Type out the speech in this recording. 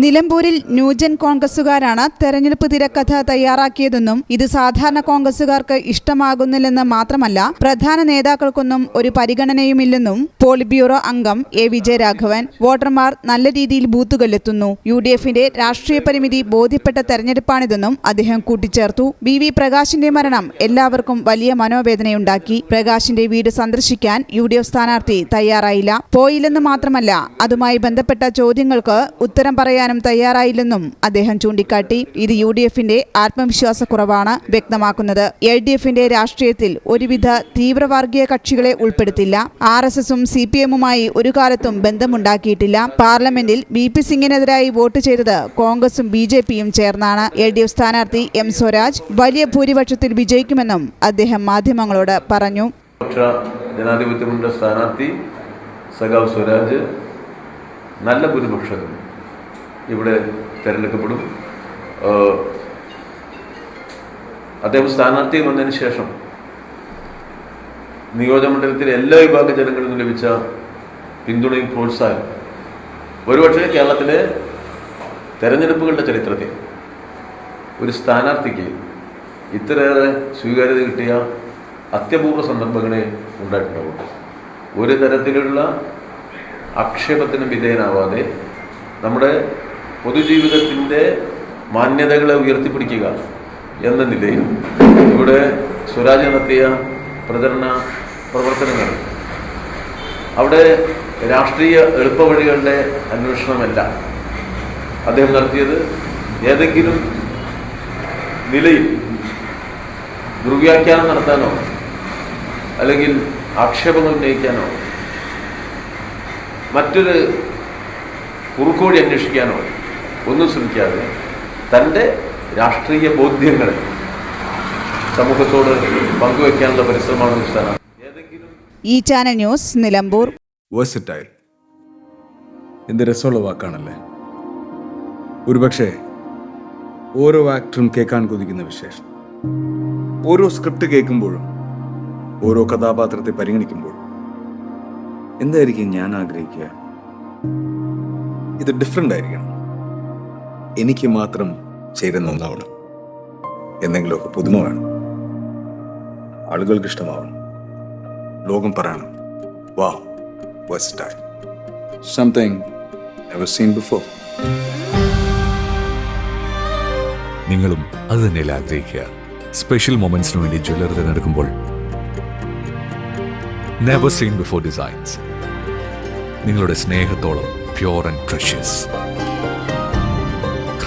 നിലമ്പൂരിൽ ന്യൂജൻ കോൺഗ്രസുകാരാണ് തെരഞ്ഞെടുപ്പ് തിരക്കഥ തയ്യാറാക്കിയതെന്നും ഇത് സാധാരണ കോൺഗ്രസുകാർക്ക് ഇഷ്ടമാകുന്നില്ലെന്ന് മാത്രമല്ല പ്രധാന നേതാക്കൾക്കൊന്നും ഒരു പരിഗണനയുമില്ലെന്നും പോളിറ്റ് ബ്യൂറോ അംഗം എ വിജയരാഘവൻ വോട്ടർമാർ നല്ല രീതിയിൽ ബൂത്തുകളിലെത്തുന്നു. യു ഡി എഫിന്റെ രാഷ്ട്രീയ പരിമിതി ബോധ്യപ്പെട്ട തെരഞ്ഞെടുപ്പാണിതെന്നും അദ്ദേഹം കൂട്ടിച്ചേർത്തു. ബി വി പ്രകാശിന്റെ മരണം എല്ലാവർക്കും വലിയ മനോവേദനയുണ്ടാക്കി. പ്രകാശിന്റെ വീട് സന്ദർശിക്കാൻ യു ഡി എഫ് സ്ഥാനാർത്ഥി തയ്യാറായില്ല. പോയില്ലെന്ന് മാത്രമല്ല അതുമായി ബന്ധപ്പെട്ട ചോദ്യങ്ങൾക്ക് ഉത്തരം പറയാനും തയ്യാറായില്ലെന്നും അദ്ദേഹം ചൂണ്ടിക്കാട്ടി ഇത് യു ഡി എഫിന്റെ ആത്മവിശ്വാസക്കുറവാണ് വ്യക്തമാക്കുന്നത്. എൽ ഡി എഫിന്റെ രാഷ്ട്രീയത്തിൽ ഒരുവിധ തീവ്രവർഗീയ കക്ഷികളെ ഉൾപ്പെടുത്തില്ല. ആർ എസ് എസും സി പി എമ്മുമായി ഒരു കാലത്തും ബന്ധമുണ്ടാക്കിയിട്ടില്ല. പാർലമെന്റിൽ വി പി സിംഗിനെതിരായി വോട്ട് ചെയ്തത് കോൺഗ്രസും ബി ജെ പിയും ചേർന്നാണ്. എൽ ഡി എഫ് സ്ഥാനാർത്ഥി എം സ്വരാജ് വലിയ ഭൂരിപക്ഷത്തിൽ വിജയിക്കുമെന്നും അദ്ദേഹം മാധ്യമങ്ങളോട് പറഞ്ഞു. ജനാധിപത്യ സ്ഥാനാർത്ഥി സഖാവ് സ്വരാജ് നല്ല ഭൂരിപക്ഷം ഇവിടെ തിരഞ്ഞെടുക്കപ്പെടും. അദ്ദേഹം സ്ഥാനാർത്ഥി വന്നതിന് ശേഷം നിയോജകമണ്ഡലത്തിലെ എല്ലാ വിഭാഗ ജനങ്ങളിൽ നിന്നും ലഭിച്ച പിന്തുണയും പ്രോത്സാഹനം ഒരുപക്ഷെ കേരളത്തിലെ തെരഞ്ഞെടുപ്പുകളുടെ ചരിത്രത്തിൽ ഒരു സ്ഥാനാർത്ഥിക്ക് ഇത്രയേറെ സ്വീകാര്യത കിട്ടിയ അത്യപൂർവ സന്ദർഭങ്ങളെ ഉണ്ടായിട്ടുണ്ടാവും. ഒരു തരത്തിലുള്ള ആക്ഷേപത്തിന് വിധേയനാവാതെ നമ്മുടെ പൊതുജീവിതത്തിന്റെ മാന്യതകളെ ഉയർത്തിപ്പിടിക്കുക എന്ന നിലയിൽ ഇവിടെ സ്വരാജ് നടത്തിയ പ്രചരണ പ്രവർത്തനങ്ങൾ. അവിടെ രാഷ്ട്രീയ എളുപ്പവഴികളുടെ അന്വേഷണമല്ല. അദ്ദേഹം നടത്തിയത് ഏതെങ്കിലും നിലയിൽ ദുർവ്യാഖ്യാനം നടത്താനോ അല്ലെങ്കിൽ ആക്ഷേപങ്ങൾ ഉന്നയിക്കാനോ മറ്റൊരു കുറുക്കോടി അന്വേഷിക്കാനോ ഒന്നും ശ്രമിക്കാതെ തന്റെ രാഷ്ട്രീയ ബോധ്യങ്ങൾ സമൂഹത്തോട് പങ്കുവയ്ക്കാനുള്ള പരിശ്രമമാണ് ഈ ചാനൽ ന്യൂസ് നിലമ്പൂർ. വേഴ്സറ്റൈൽ എന്ത് രസമുള്ള വാക്കാണല്ലേ? ഒരുപക്ഷെ ഓരോ ആക്ടറും കേൾക്കാൻ കൊതിക്കുന്ന വിശേഷം. ഓരോ സ്ക്രിപ്റ്റ് കേൾക്കുമ്പോഴും ഓരോ കഥാപാത്രത്തെ പരിഗണിക്കുമ്പോഴും എന്തായിരിക്കും ഞാൻ ആഗ്രഹിക്കുക? ഇത് ഡിഫറെന്റ് ആയിരിക്കണം. എനിക്ക് മാത്രം ചേരുന്ന ഒന്നാവണം. എന്തെങ്കിലുമൊക്കെ പുതുമ വേണം. ആളുകൾക്ക് ഇഷ്ടമാവണം ലോകം പറയണം. വാ versatile. Something scene before. നിങ്ങളും അത് തന്നെയല്ലേ ആഗ്രഹിക്കുക. സ്പെഷ്യൽ മൊമെന്റ്സിന് വേണ്ടി ജ്വല്ലറി തിരഞ്ഞെടുക്കുമ്പോൾ നെവർ സീൻ ബിഫോർ ഡിസൈൻസ് നിങ്ങളുടെ സ്നേഹത്തോളം പ്യോർ ആൻഡ് പ്രഷ്യസ്